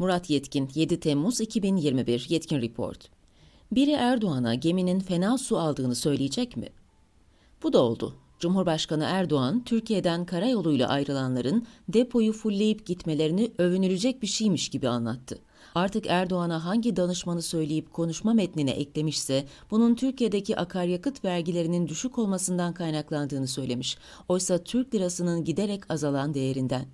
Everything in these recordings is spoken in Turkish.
Murat Yetkin, 7 Temmuz 2021 Yetkin Report. Biri Erdoğan'a geminin fena su aldığını söyleyecek mi? Bu da oldu. Cumhurbaşkanı Erdoğan, Türkiye'den karayoluyla ayrılanların depoyu fullleyip gitmelerini övünülecek bir şeymiş gibi anlattı. Artık Erdoğan'a hangi danışmanı söyleyip konuşma metnine eklemişse bunun Türkiye'deki akaryakıt vergilerinin düşük olmasından kaynaklandığını söylemiş. Oysa Türk lirasının giderek azalan değerinden.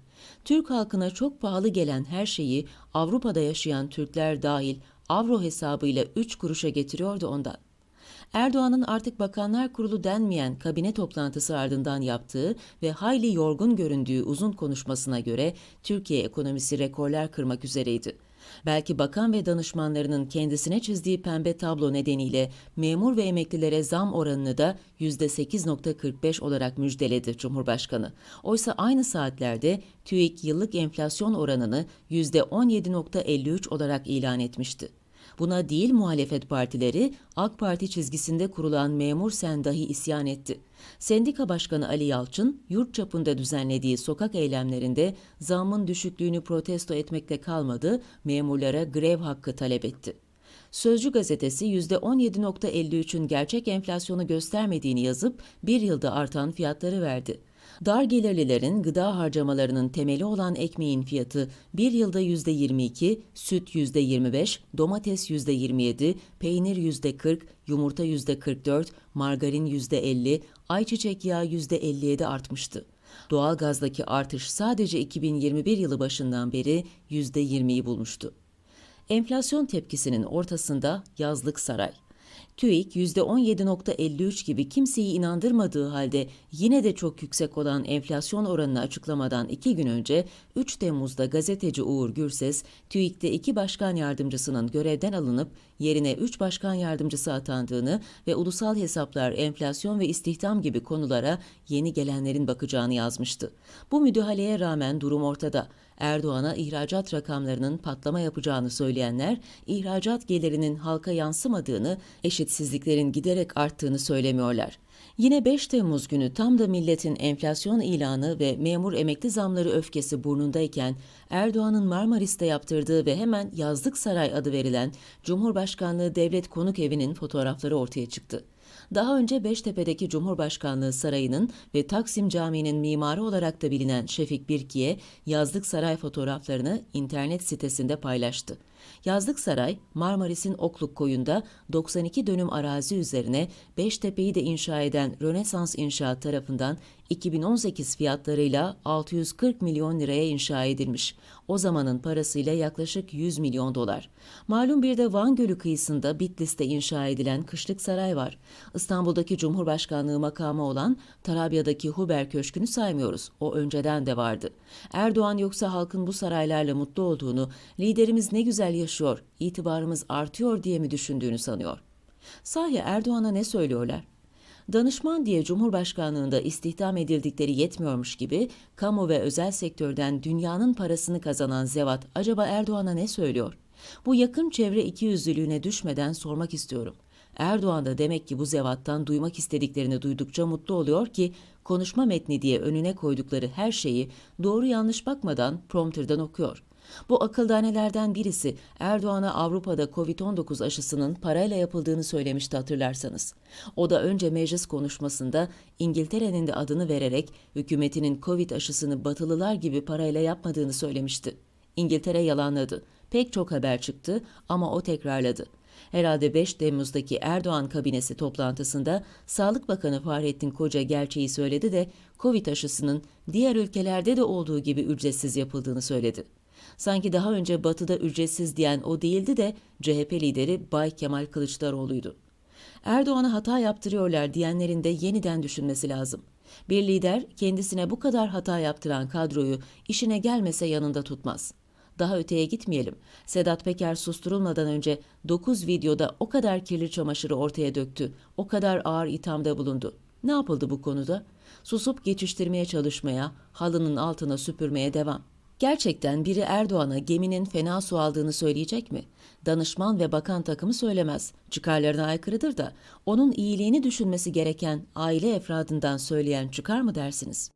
Türk halkına çok pahalı gelen her şeyi Avrupa'da yaşayan Türkler dahil avro hesabıyla 3 kuruşa getiriyordu ondan. Erdoğan'ın artık Bakanlar Kurulu denmeyen kabine toplantısı ardından yaptığı ve hayli yorgun göründüğü uzun konuşmasına göre Türkiye ekonomisi rekorlar kırmak üzereydi. Belki bakan ve danışmanlarının kendisine çizdiği pembe tablo nedeniyle memur ve emeklilere zam oranını da %8.45 olarak müjdeledi Cumhurbaşkanı. Oysa aynı saatlerde TÜİK yıllık enflasyon oranını %17.53 olarak ilan etmişti. Buna değil muhalefet partileri AK Parti çizgisinde kurulan memur sen dahi isyan etti. Sendika Başkanı Ali Yalçın yurt çapında düzenlediği sokak eylemlerinde zammın düşüklüğünü protesto etmekle kalmadı, memurlara grev hakkı talep etti. Sözcü gazetesi %17.53'ün gerçek enflasyonu göstermediğini yazıp bir yılda artan fiyatları verdi. Dar gelirlilerin gıda harcamalarının temeli olan ekmeğin fiyatı bir yılda %22, süt %25, domates %27, peynir %40, yumurta %44, margarin %50, ayçiçek yağı %57 artmıştı. Doğalgazdaki artış sadece 2021 yılı başından beri %20'yi bulmuştu. Enflasyon tepkisinin ortasında yazlık saray. TÜİK %17.53 gibi kimseyi inandırmadığı halde yine de çok yüksek olan enflasyon oranını açıklamadan iki gün önce 3 Temmuz'da gazeteci Uğur Gürses, TÜİK'te iki başkan yardımcısının görevden alınıp yerine 3 başkan yardımcısı atandığını ve ulusal hesaplar, enflasyon ve istihdam gibi konulara yeni gelenlerin bakacağını yazmıştı. Bu müdahaleye rağmen durum ortada. Erdoğan'a ihracat rakamlarının patlama yapacağını söyleyenler, ihracat gelirinin halka yansımadığını, eşitsizliklerin giderek arttığını söylemiyorlar. Yine 5 Temmuz günü tam da milletin enflasyon ilanı ve memur emekli zamları öfkesi burnundayken Erdoğan'ın Marmaris'te yaptırdığı ve hemen Yazlık Saray adı verilen Cumhurbaşkanlığı Devlet Konuk Evi'nin fotoğrafları ortaya çıktı. Daha önce Beştepe'deki Cumhurbaşkanlığı Sarayı'nın ve Taksim Camii'nin mimarı olarak da bilinen Şefik Birkiye, Yazlık Saray fotoğraflarını internet sitesinde paylaştı. Yazlık Saray, Marmaris'in Okluk Koyu'nda 92 dönüm arazi üzerine Beştepe'yi de inşa eden Rönesans İnşaat tarafından 2018 fiyatlarıyla 640 milyon liraya inşa edilmiş. O zamanın parasıyla yaklaşık 100 milyon dolar. Malum bir de Van Gölü kıyısında Bitlis'te inşa edilen Kışlık Saray var. İstanbul'daki Cumhurbaşkanlığı makamı olan Tarabya'daki Huber Köşkü'nü saymıyoruz. O önceden de vardı. Erdoğan yoksa halkın bu saraylarla mutlu olduğunu, liderimiz ne güzel yaşıyor, itibarımız artıyor diye mi düşündüğünü sanıyor? Sahi Erdoğan'a ne söylüyorlar? Danışman diye Cumhurbaşkanlığında istihdam edildikleri yetmiyormuş gibi kamu ve özel sektörden dünyanın parasını kazanan Zevat acaba Erdoğan'a ne söylüyor? Bu yakın çevre ikiyüzlülüğüne düşmeden sormak istiyorum. Erdoğan da demek ki bu zevattan duymak istediklerini duydukça mutlu oluyor ki konuşma metni diye önüne koydukları her şeyi doğru yanlış bakmadan prompterdan okuyor. Bu akıldanelerden birisi Erdoğan'a Avrupa'da Covid-19 aşısının parayla yapıldığını söylemişti hatırlarsanız. O da önce meclis konuşmasında İngiltere'nin de adını vererek hükümetinin Covid aşısını batılılar gibi parayla yapmadığını söylemişti. İngiltere yalanladı. Pek çok haber çıktı ama o tekrarladı. Herhalde 5 Temmuz'daki Erdoğan kabinesi toplantısında Sağlık Bakanı Fahrettin Koca gerçeği söyledi de Covid aşısının diğer ülkelerde de olduğu gibi ücretsiz yapıldığını söyledi. Sanki daha önce Batı'da ücretsiz diyen o değildi de CHP lideri Bay Kemal Kılıçdaroğlu'ydu. Erdoğan'a hata yaptırıyorlar diyenlerin de yeniden düşünmesi lazım. Bir lider kendisine bu kadar hata yaptıran kadroyu işine gelmese yanında tutmaz. Daha öteye gitmeyelim. Sedat Peker susturulmadan önce 9 videoda o kadar kirli çamaşırı ortaya döktü, o kadar ağır ithamda bulundu. Ne yapıldı bu konuda? Susup geçiştirmeye çalışmaya, halının altına süpürmeye devam. Gerçekten biri Erdoğan'a geminin fena su aldığını söyleyecek mi? Danışman ve bakan takımı söylemez. Çıkarlarına aykırıdır da onun iyiliğini düşünmesi gereken aile efradından söyleyen çıkar mı dersiniz?